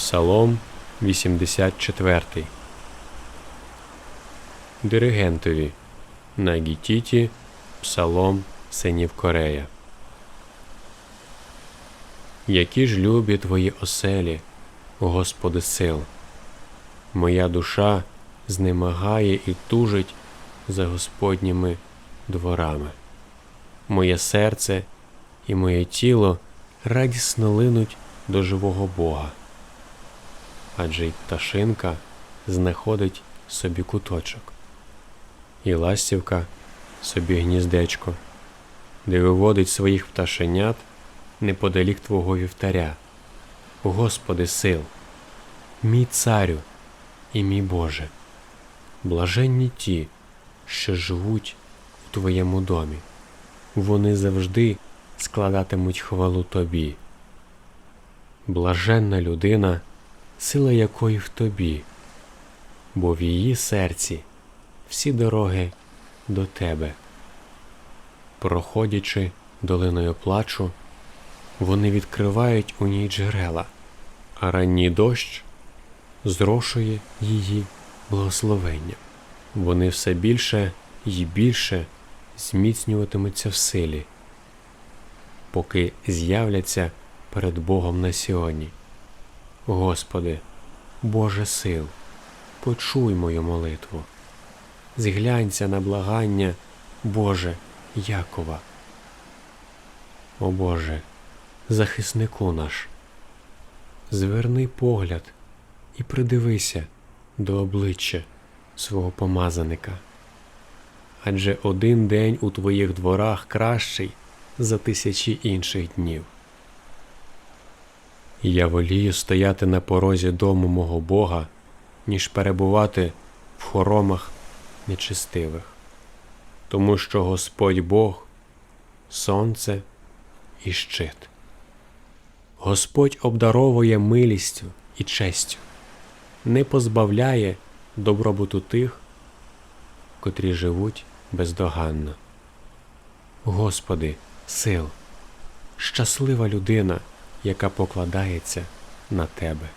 Псалом 84. Диригентові на гітіті Псалом синів Корея. Які ж любі твої оселі, Господи сил. Моя душа знемагає і тужить за Господніми дворами. Моє серце і моє тіло радісно линуть до живого Бога. Адже й пташинка знаходить собі куточок, і ластівка собі гніздечко, де виводить своїх пташенят неподалік Твого вівтаря. Господи сил, мій царю і мій Боже, блаженні ті, що живуть у Твоєму домі, вони завжди складатимуть хвалу Тобі. Блаженна людина, сила якої в тобі, бо в її серці всі дороги до тебе. Проходячи долиною плачу, вони відкривають у ній джерела, а ранній дощ зрошує її благословення. Вони все більше і більше зміцнюватимуться в силі, поки з'являться перед Богом на сьогодні. Господи, Боже сил, почуй мою молитву, зглянься на благання Боже Якова. О Боже, захиснику наш, зверни погляд і придивися до обличчя свого помазаника. Адже один день у твоїх дворах кращий за тисячі інших днів. Я волію стояти на порозі дому мого Бога, ніж перебувати в хоромах нечистивих, тому що Господь Бог сонце і щит. Господь обдаровує милістю і честю, не позбавляє добробуту тих, котрі живуть бездоганно. Господи, сил, щаслива людина, яка покладається на Тебе.